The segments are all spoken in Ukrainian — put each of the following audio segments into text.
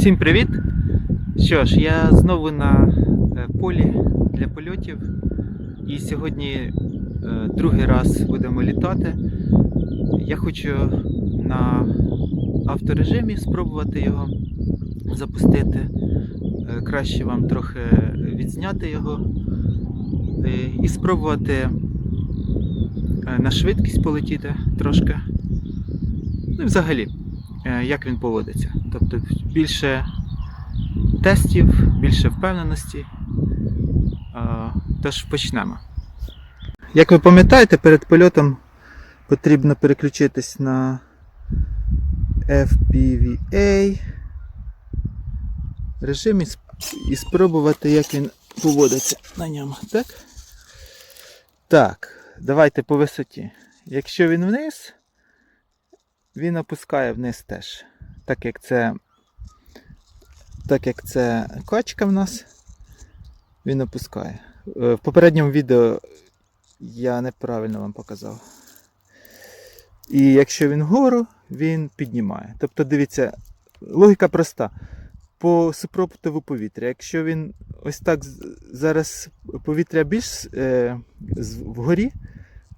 Всім привіт! Що ж, я знову на е, полі для польотів. І сьогодні е, другий раз будемо літати. Я хочу на авторежимі спробувати його запустити. Е, Краще вам трохи відзняти його і спробувати на швидкість полетіти трошки. Ну і взагалі, як він поводиться. Тобто більше тестів, більше впевненості. Е, Тож почнемо. Як ви пам'ятаєте, перед польотом потрібно переключитись на FPVA режим і спробувати, як він поводиться на ньому. Так? Так, давайте по висоті. Якщо він вниз, він опускає вниз теж. Так як це, так як це качка в нас, він опускає. Е, В попередньому відео я неправильно вам показав. І якщо він вгору, він піднімає. Тобто, дивіться, логіка проста. По супротиву повітря. Якщо він ось так зараз повітря більш е, вгорі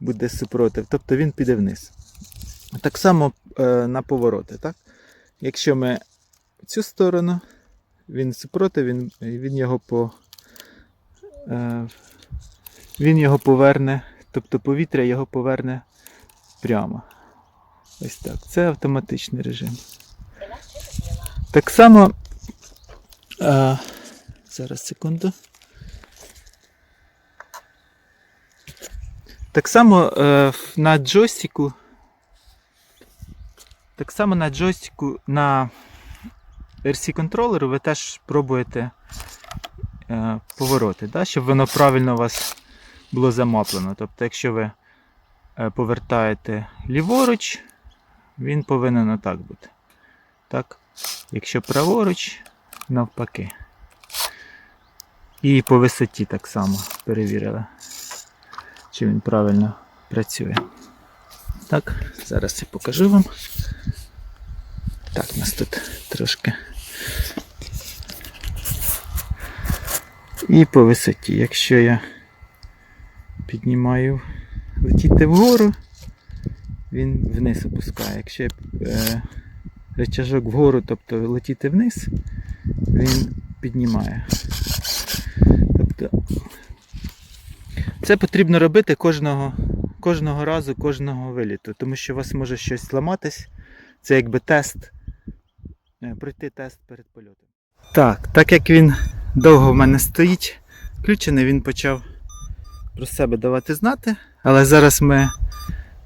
буде супротив, тобто він піде вниз. Так само на повороти. Так? Якщо ми в цю сторону, він супротив, він, він його по. Е, він його поверне, тобто повітря його поверне прямо. Ось так. Це автоматичний режим. Так само. Е, зараз секунду. Так само е, на джойстику. Так само на джойстику на RC контролеру ви теж пробуєте е, повороти, да? щоб воно правильно у вас було замаплено. Тобто, якщо ви е, повертаєте ліворуч, він повинен отак бути. Так? Якщо праворуч, навпаки. І по висоті так само перевірили, чи він правильно працює. Так, зараз я покажу вам. Так, у нас тут трошки. І по висоті. Якщо я піднімаю летіти вгору, він вниз опускає. Якщо я е, рычажок вгору, тобто летіти вниз, він піднімає. Тобто це потрібно робити кожного, кожного разу, кожного виліту, тому що у вас може щось зламатись. Це якби тест, е, пройти тест перед польотом. Так, так як він довго в мене стоїть, включений, він почав про себе давати знати. Але зараз ми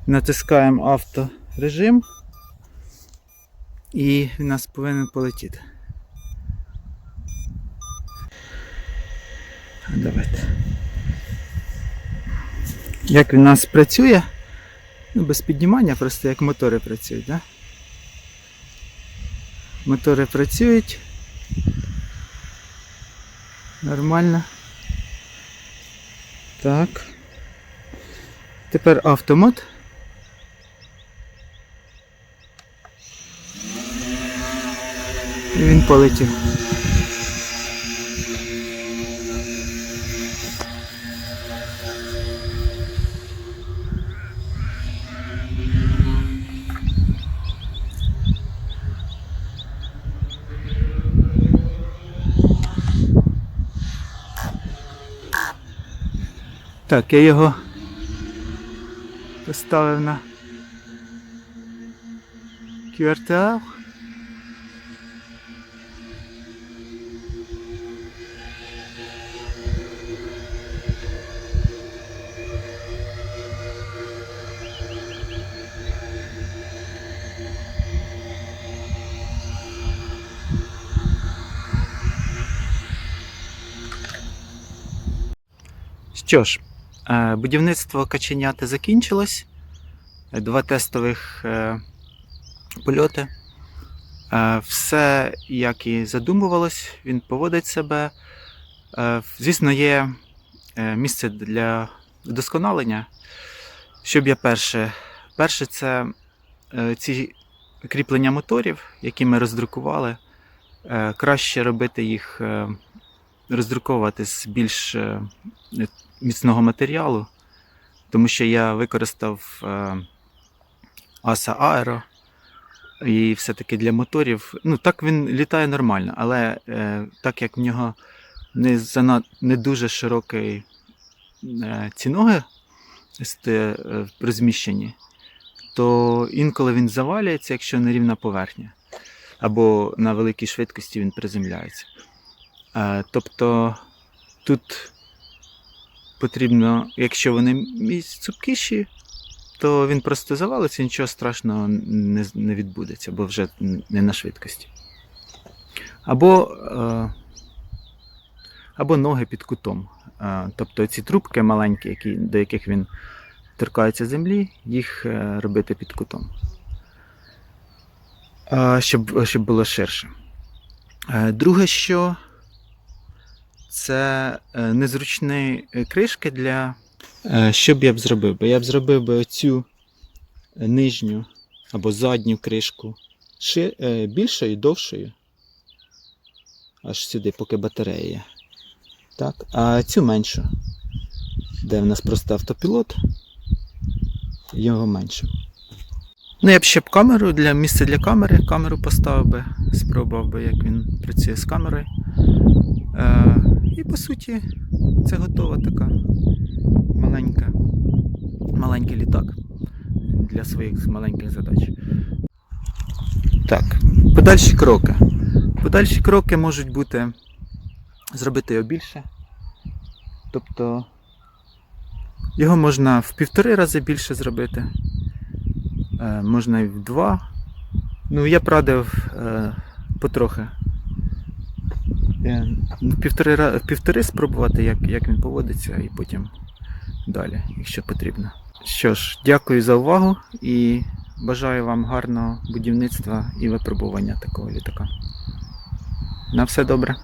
натискаємо авторежим і він нас повинен полетіти. Давайте. Як він у нас працює? Ну, без піднімання, просто як мотори працюють, да? Мотори працюють. Нормально. Так. Тепер автомат. І він полетів. Так, я його поставив на QRTL. Що ж, будівництво каченяти закінчилось. Е, Два тестових е, польоти. Е, Все, як і задумувалось, він поводить себе. Е, Звісно, є е, місце для вдосконалення. Щоб я перше. Перше, це е, ці кріплення моторів, які ми роздрукували. е, краще робити їх, е, роздруковувати з більш е, міцного матеріалу, тому що я використав е, Аса Аеро. І все-таки для моторів. Ну, так він літає нормально, але е, так як в нього не, занад, не дуже широкий е, ці ноги е, розміщені, то інколи він завалюється, якщо нерівна поверхня. Або на великій швидкості він приземляється. Е, тобто тут потрібно, якщо вони цупкіші, то він просто завалиться, нічого страшного не, не відбудеться, бо вже не на швидкості. Або, е, або ноги під кутом. Е, тобто ці трубки маленькі, які, до яких він торкається землі, їх е, робити під кутом. Щоб, щоб було ширше. Друге, що це е, незручні е, кришки для. Е, Що б я б зробив? би? Я б зробив би оцю нижню або задню кришку більшою, довшою. Аж сюди, поки батарея є. Так, а цю меншу, де в нас просто автопілот, його менше. Ну, я б ще б камеру для місця для камери, камеру поставив би, спробував би, як він працює з камерою. Е, і по суті, це готова така маленька, маленький літак для своїх маленьких задач. Так, подальші кроки. Подальші кроки можуть бути зробити його більше. Тобто його можна в півтори рази більше зробити. Е, можна і в два. Ну, я б радив е, потрохи. Е, півтори, півтори спробувати, як, як він поводиться, і потім далі, якщо потрібно. Що ж, дякую за увагу і бажаю вам гарного будівництва і випробування такого літака. На все добре.